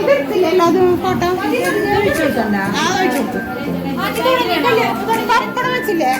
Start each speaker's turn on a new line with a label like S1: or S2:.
S1: ഇതെടുത്തില്ലല്ലോ അത് ഫോട്ടോ ആ ഒഴിച്ചു പപ്പടം വെച്ചില്ലേ